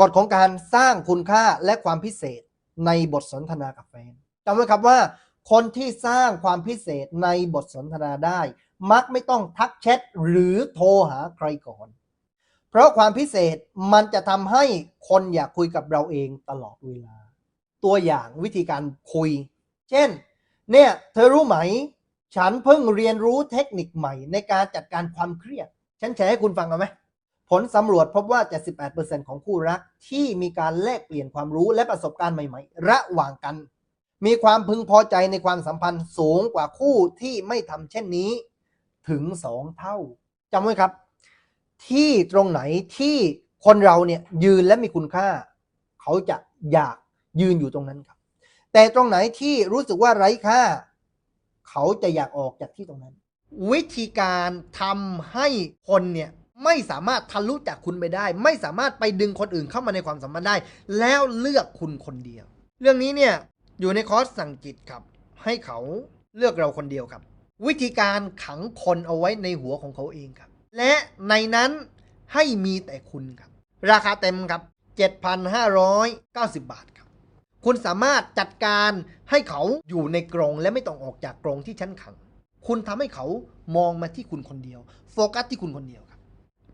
กฎของการสร้างคุณค่าและความพิเศษในบทสนทนากับแฟนจำไว้ครับว่า คนที่สร้างความพิเศษในบทสนทนาได้ มักไม่ต้องทักแชทหรือโทรหาใครก่อน เพราะความพิเศษมันจะทำให้คนอยากคุยกับเราเองตลอดเวลา ตัวอย่างวิธีการคุย เช่น เนี่ยเธอรู้ไหม ฉันเพิ่งเรียนรู้เทคนิคใหม่ในการจัดการความเครียด ฉันแชร์ให้คุณฟังเอาไหม ผลสำรวจพบว่า 78%ของคู่รักที่มีการแลกเปลี่ยนความรู้และประสบการณ์ใหม่ๆ ระหว่างกัน มีความพึงพอใจในความสัมพันธ์สูงกว่าคู่ที่ไม่ทำเช่นนี้ ถึง 2 เท่าจำไว้ครับ ที่ตรงไหนที่คนเราเนี่ยยืนและมีคุณค่า เขาจะอยากยืนอยู่ตรงนั้นครับ แต่ตรงไหนที่รู้สึกว่าไร้ค่า เขาจะอยากออกจากที่ตรงนั้น วิธีการทำให้คนเนี่ย ไม่สามารถทะลุจากคุณไปได้ ไม่สามารถไปดึงคนอื่นเข้ามาในความสัมพันธ์ได้ แล้วเลือกคุณคนเดียว เรื่องนี้เนี่ยอยู่ในคอร์สสั่งจิตครับ ให้เขาเลือกเราคนเดียวครับ วิธีการขังคนเอาไว้ในหัวของเขาเองครับ และในนั้นให้มีแต่คุณครับ ราคาเต็มครับ 7,590 บาทครับ คุณสามารถจัดการให้เขาอยู่ในกรงและไม่ต้องออกจากกรงที่ชั้นขัง คุณทำให้เขามองมาที่คุณคนเดียว โฟกัสที่คุณคนเดียว